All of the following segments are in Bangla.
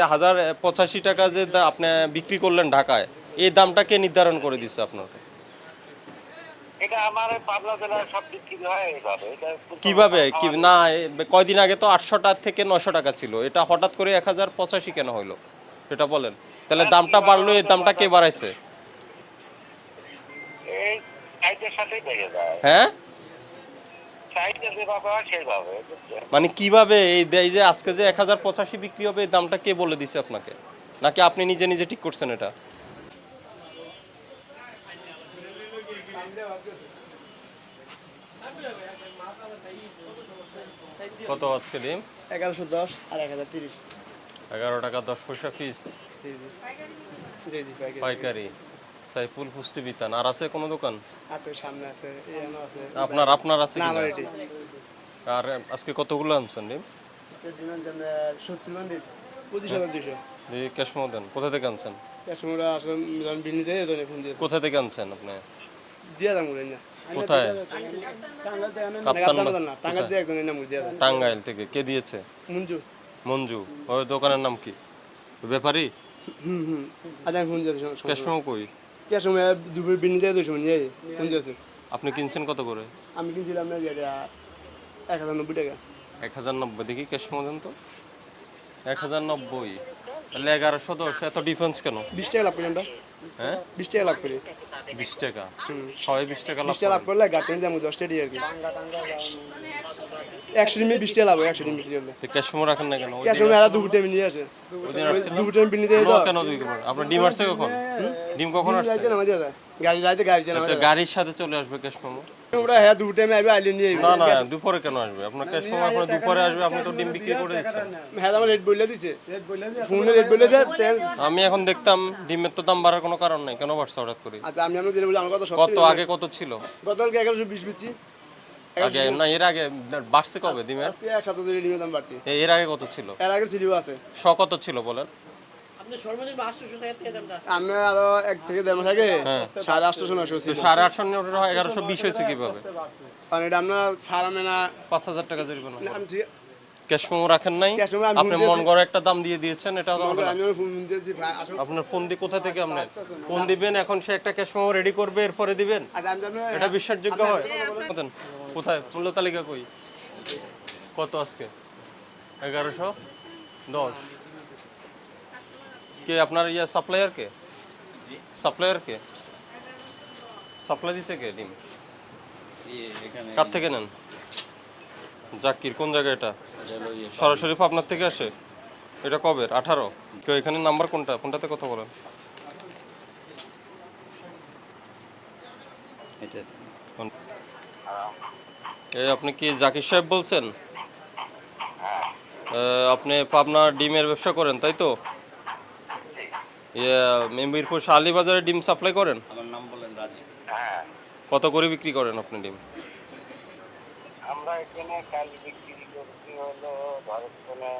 হাজার পঁচাশি টাকা যে আপনি বিক্রি করলেন ঢাকায় এই দামটা কে নির্ধারণ করে দিচ্ছে আপনার? এটা আমার পাবনা জেলার সব বিক্রি হয় এইভাবে। কীভাবে? কি না কয়দিন আগে তো আটশো টাকা থেকে নশো টাকা ছিল। এটা হঠাৎ করে এক হাজার পঁচাশি কেন হইল? সেটা বলেন। তাহলে দামটা বাড়লো এর দামটা কে বাড়াইছে? হ্যাঁ সাইজটা যেভাবে হয় সেইভাবে বুঝছেন? মানে কীভাবে এই এই যে আজকে যে এক হাজার পঁচাশি বিক্রি হবে এই দামটা কে বলে দিছে আপনাকে? নাকি আপনি নিজে নিজে ঠিক করছেন এটা? কত আজকে ডিম? এগারোশো দশ আর এক হাজার তিরিশ। এগারো টাকা দশ পয়সা পিস জি জি। জি পাইকারি। সাইফুল পুষ্টি বিতান আর আছে কোনো দোকান? আছে সামনে আছে আছে। আপনার আপনার আছে না আমার আর আজকে কতগুলো আনছেন ডিম? সত্তর মান্ডির পঁচিশ হাজার দুশো এই ক্যাশ দেন কোথা থেকে আনছেন? কোথা থেকে আনছেন আপনি? কোথায়? টাঙ্গাইল থেকে কে দিয়েছে? মুঞ্জু। মঞ্জু ওই দোকানের নাম কি? ব্যাপারী? হুম হুম আজ আমি ফোন ক্যাশমো কই ক্যাশমে দুপুর বিল্ডিং থেকে দুশো নিয়ে আপনি কিনছেন কত করে? আমি কিনছিলাম না এক হাজার নব্বই টাকা। এক হাজার নব্বই দেখি ক্যাশমো দেন তো। এক হাজার নব্বই তাহলে এগারোশো দশ এত ডিফারেন্স কেন? বিশ টাকা লাভ করি আমরা। হ্যাঁ? বিশ টাকা লাভ করি। বিশ টাকা? সবাই বিশ টাকা লাভ করলে গার্টেন যাব দশ টাকা আর কি। একশো ডিমে বিশ টাকা লাভ একশো ডিম বিক্রি করলে তো ক্যাশমো রাখেন না কেন? ক্যাশ এরা দুপুর টাইমে নিয়ে আসে? দুপুর টাইম কেন দুই আপনার ডিম আসছে কখন? ডিম কখন আসছে? গাড়ি রাইতে গাড়ি তো গাড়ির সাথে চলে আসবে ক্যাশমো? আমরা হ্যাঁ দুপুর টাইমে আইবে আইলে নিয়ে না না দুপুরে কেন আসবে? আপনার ক্যাশমো আপনার দুপুরে আসবে আপনি তো ডিম বিক্রি করে দিচ্ছেন। হ্যাঁ আমার রেট বললে দিছে। ফোনে রেট বললে যে তেল আমি এখন দেখতাম ডিমের তো দাম বাড়ার কোনো কারণ নাই। কেন বাড়ছে হঠাৎ করে? আচ্ছা আমি আপনাকে যেটা বলি আমার কথা কত আগে কত ছিল? গতকালকে এগারোশো বিশ বেচি। আগে না এর আগে বাড়ছে কবে ডিমের? আজকে এক সাথে দুই ডিমের দাম বাড়তি। এর আগে কত ছিল? এর আগে ছিল আছে। শ কত ছিল বলেন? আমরা আরও এক থেকে দেড় মাস আগে সাড়ে আটশো নশো ছিল। সাড়ে আটশো এগারোশো বিশ হয়েছে কীভাবে? কারণ এটা আপনার ফার্মে না পাঁচ হাজার টাকা জরিমানা ক্যাশ মেমো রাখেন নাই। আপনি মন গড়ে একটা দাম দিয়ে দিয়েছেন এটা আপনার ফোন দিয়ে কোথা থেকে আপনি? ফোন দিবেন এখন সে একটা ক্যাশ মেমো রেডি করবে এরপরে দিবেন। আচ্ছা জানি এটা বিশ্বাসযোগ্য হয়? কোথায়? মূল্য তালিকা কই? কত আজকে? এগারোশো দশ। কে আপনার ইয়ে সাপ্লায়ার কে? সাপ্লায়ার কে? সাপ্লাই দিছে কে ডিম? কার থেকে নেন? জাকির কোন জায়গায় এটা? সরাসরি আপনার থেকে আসে? এটা কবে? আঠারো? কেউ এখানে নাম্বার কোনটা? কোনটাতে কথা বলেন। এই আপনি কি জাকির সাহেব বলছেন? আপনি পাবনা ডিমের ব্যবসা করেন তাই তো? মিরপুর শালি বাজারে ডিম সাপ্লাই করেন? হ্যাঁ কত করে বিক্রি করেন আপনি ডিম? এখানে কাল বিক্রি করছি হলো ভারত কোনে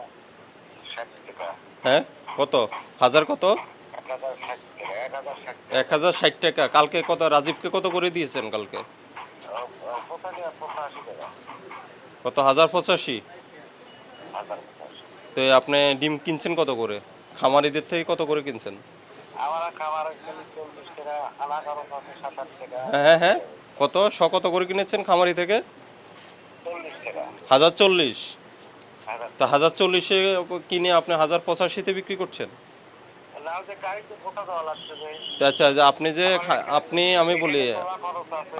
ষাট টাকা। হ্যাঁ? কত? হাজার কত? এক হাজার ষাট টাকা কালকে কত? রাজীবকে কত করে দিয়েছেন কালকে? কত? হাজার পঁচাশি? তো আপনি ডিম কিনছেন কত করে? খামারিদের থেকে কত করে কিনছেন? হ্যাঁ হ্যাঁ হ্যাঁ। কত? শ কত করে কিনেছেন খামারি থেকে? হাজার চল্লিশ। তা হাজার চল্লিশে কিনে আপনি হাজার পঁচাশিতে বিক্রি করছেন? আচ্ছা যে আপনি যে আপনি আমি বলি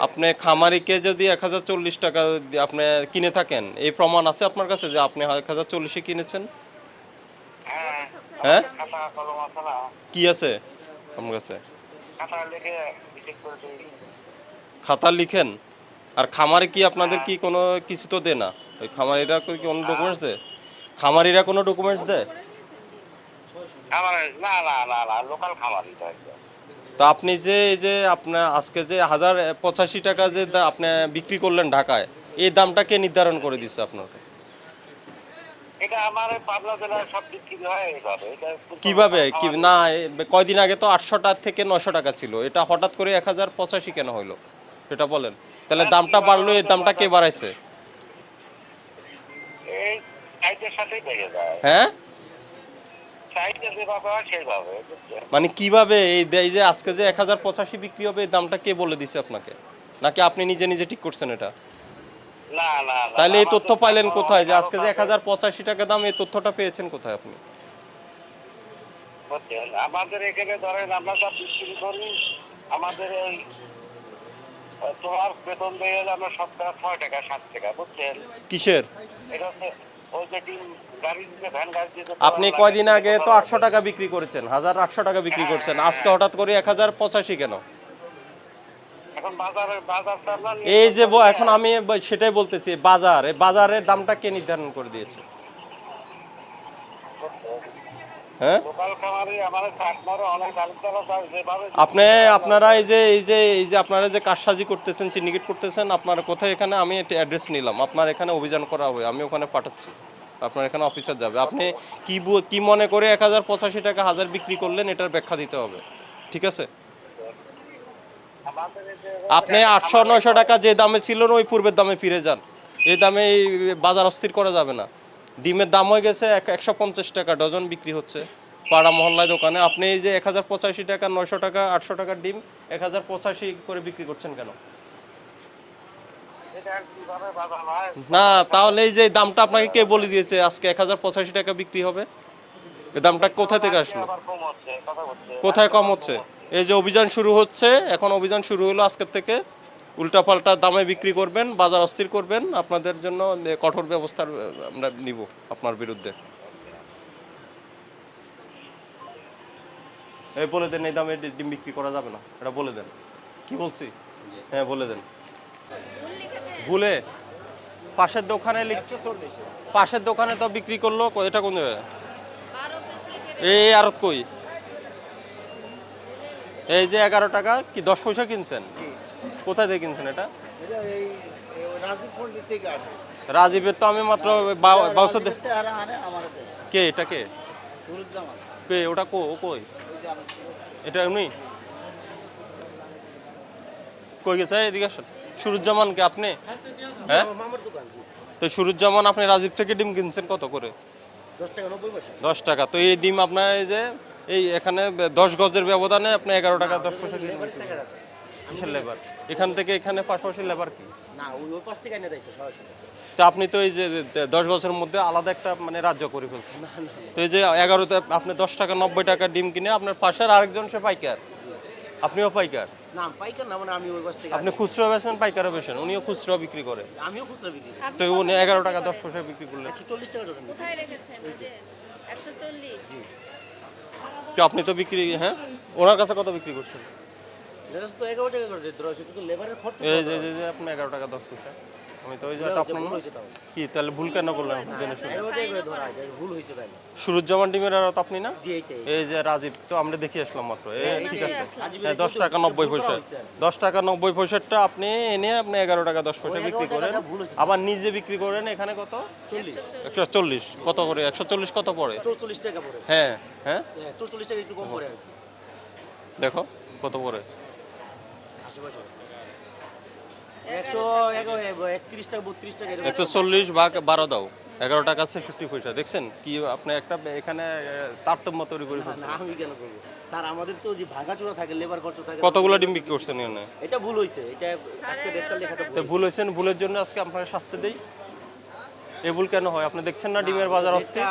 আপনি খামারিকে যদি এক হাজার চল্লিশ টাকা আপনি কিনে থাকেন এই প্রমাণ আছে আপনার কাছে যে আপনি এক হাজার চল্লিশে কিনেছেন? হ্যাঁ হ্যাঁ? কি আছে আপনার কাছে? খাতা লিখেন? আর খামারে কি আপনাদের কি কোনো কিছু তো দেয় না? ওই খামারিরা কি কোনো ডকুমেন্টস দেয়? খামারিরা কোনো ডকুমেন্টস দেয়? না না না না লোকাল হয় তো আপনি যে এই যে আপনার আজকে যে হাজার পঁচাশি টাকা যে আপনি বিক্রি করলেন ঢাকায় এই দামটা কে নির্ধারণ করে দিচ্ছে আপনার এটা আমার পাবনা সব বিক্রি হয় এইভাবে। এটা কীভাবে? কি না কয়দিন আগে তো আটশো টাকা থেকে নশো টাকা ছিল। এটা হঠাৎ করে এক হাজার পঁচাশি কেন হইল? সেটা বলেন। তাহলে দামটা বাড়লো এর দামটা কে বাড়াইছে এই সাইজের সাথেই বেড়ে যায় হ্যাঁ? মানে কীভাবে এই যে আজকে যে এক হাজার পঁচাশি বিক্রি হবে দামটা কে বলে দিছে আপনাকে? নাকি আপনি নিজে নিজে ঠিক করছেন এটা? না না না, তাহলে এই তথ্য পাইলেন কোথায়? যে আজকে যে এক হাজার পঁচাশি টাকা দাম এই তথ্যটা পেয়েছেন কোথায় আপনি? আমাদের এখানে ধরেন আমরা সব বিক্রি করি আমাদের তোমার বেতন দিয়ে আমরা সপ্তাহে ছয় টাকা সাত টাকা বুঝছেন? কিসের? এটা হচ্ছে আপনি কয়দিন আগে তো আটশো টাকা বিক্রি করেছেন হাজার আটশো টাকা বিক্রি করছেন আজকে হঠাৎ করে এক হাজার পঁচাশি কেন? বাজারে এই যে এখন আমি সেটাই বলতেছি বাজার বাজারের দামটা কে নির্ধারণ করে দিয়েছে হ্যাঁ লোকাল খামারে আমাদের কাঠমারে অনেক আলু চালা চাষ যেভাবে আপনি আপনারা এই যে এই যে এই যে আপনারা যে কারসাজি করতেছেন সিন্ডিকেট করতেছেন, আপনারা কোথায় এখানে? আমি অ্যাড্রেস নিলাম। আপনার এখানে অভিযান করা হবে, আমি ওখানে পাঠাচ্ছি। আপনার এখানে অফিসার যাবে। আপনি কি কি মনে করে এক হাজার পঁচাশি টাকা হাজার বিক্রি করলেন, এটার ব্যাখ্যা দিতে হবে। ঠিক আছে? আপনি আটশো নয়শো টাকা যে দামে ছিল, ওই পূর্বের দামে ফিরে যান। এই দামে এই বাজার অস্থির করা যাবে না। ডিমের দাম হয়ে গেছে এক একশো পঞ্চাশ টাকা, ডজন বিক্রি হচ্ছে পাড়া মহল্লায় দোকানে। আপনি এই যে এক হাজার পঁচাশি টাকা, নয়শো টাকা, আটশো টাকার ডিম এক হাজার পঁচাশি করে বিক্রি করছেন কেন? না, তাহলে এই যে দামটা আপনাকে কে বলে দিয়েছে? আজকে এক হাজার পঁচাশি টাকা বিক্রি হবে? দামটা কোথা থেকে আসলো? কোথায় কম হচ্ছে? এই যে অভিযান শুরু হচ্ছে, এখন অভিযান শুরু হলো আজকের থেকে। উল্টাপাল্টা দামে বিক্রি করবেন, বাজার অস্থির করবেন, আপনাদের জন্য কঠোর ব্যবস্থা আমরা নিব আপনার বিরুদ্ধে। এই বলে দেন, এই দামে ডিম বিক্রি করা যাবে না। এটা বলে দেন। কি বলছি? হ্যাঁ বলে দেন। ভুলে? পাশের দোকানে লিখছি পাশের দোকানে তো বিক্রি করল এটা কোন এই আরত কই? এই যে এগারো টাকা, কি দশ পয়সা কিনছেন? কোথায় থেকে কিনছেন এটা? এটা এই এই রাজীব পন্ডিত থেকে আসে। রাজীবের তো আমি মাত্র। কে এটা কে? কে ওটা কো ও কই? এটা উনি কই গেছে? এদিকে সুরুজ্জামান কে আপনি? হ্যাঁ? মামার দোকান তো সুরুজ্জামান আপনি রাজীব থেকে ডিম কিনছেন কত করে? দশ টাকা তো এই ডিম আপনার এই যে এই এখানে দশ গজের ব্যবধানে আপনি এগারো টাকা দশ পয়সা কিনে বিক্রি করেন। কিসের লেবার? এখান থেকে এখানে পাশাপাশি লেবার কি? না ওই ওই পাশ থেকে এনে দেয় তো সরাসরি। তো আপনি তো এই যে দশ বছরের মধ্যে আলাদা একটা মানে রাজ্য করে ফেলছেন। তো এই যে এগারোতে আপনি দশ টাকা নব্বই টাকা ডিম কিনে আপনার পাশের আরেকজন সে পাইকার। আপনিও পাইকার? না পাইকার না মানে আমি ওই পাশ থেকে আপনি খুচরো বেছেন পাইকারও বেছেন উনিও খুচরো বিক্রি করে। আমিও খুচরা বিক্রি তো উনি এগারো টাকা দশ পয়সা বিক্রি করলেন। চল্লিশ টাকা কোথায় রেখেছেন? একশো চল্লিশ। তো আপনি তো বিক্রি হ্যাঁ? ওনার কাছে কত বিক্রি করছেন? এটা তো এগারো টাকা করে দিতে রয়েছে কিন্তু লেবারের খরচ এই যে যে- যে আপনি টাকা পয়সা। আমি তো ওই যে আপনার কি তাহলে ভুল কেন করলেন? জেনে শুনে। এগারো টাকা করে ধরা যায় ভুল হয়েছে তাই সুরুজ্জামান ডিমের আর আপনি না? জি এই যে রাজীব তো আমরা দেখে আসলাম মাত্র। এই হ্যাঁ, ঠিক আছে। হ্যাঁ, দশ টাকা নব্বই পয়সা। দশ টাকা নব্বই পয়সাটা আপনি এনে আপনি এগারো টাকা দশ পয়সা বিক্রি করেন। আবার নিজে বিক্রি করেন এখানে কত? একশো চল্লিশ। কত করে? একশো চল্লিশ কত পড়ে? চৌচল্লিশ টাকা পড়ে। হ্যাঁ হ্যাঁ। হ্যাঁ চৌচল্লিশ টাকা একটু কম পড়ে দেখো কত পড়ে? আশেপাশে একশো চল্লিশ ভাগ বারো দাও। এগারো টাকা ছেষট্টি পয়সা। দেখছেন কি আপনি একটা এখানে তারতম্য তৈরি করে না, ফেলছেন। না আমি কেন করব? স্যার আমাদের তো যে ভাগাচোরা থাকে লেবার খরচ থাকে কতগুলো ডিম বিক্রি করছেন এখানে? এটা ভুল হয়েছে এটা আজকে ডেটটা লেখাতে ভুল হয়েছেন ভুলের জন্য আজকে আপনাকে শাস্তি দেই। এ ভুল কেন হয়? আপনি দেখছেন না ডিমের বাজার অস্থির?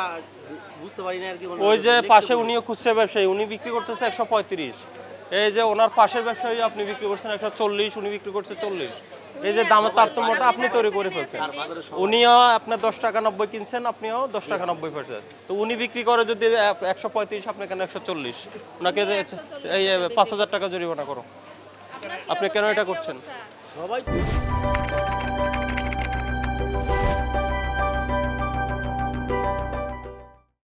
বুঝতে পারি না আর কি ওই যে পাশে উনিও খুচরা ব্যবসায়ী উনি বিক্রি করতেছে একশো পঁয়ত্রিশ। এই যে ওনার পাশের ব্যবসায়ী আপনি বিক্রি করছেন একশো চল্লিশ, উনি বিক্রি করছে চল্লিশ। এই যে দামের তারতম্যটা আপনি তৈরি করে ফেলছেন। উনিও আপনার দশ টাকা নব্বই কিনছেন, আপনিও দশ টাকা নব্বই ফেলছেন। তো উনি বিক্রি করে যদি একশো পঁয়ত্রিশ, আপনি কেন একশো চল্লিশ? ওনাকে এই পাঁচ হাজার টাকা জরিমানা করো। আপনি কেন এটা করছেন? সবাই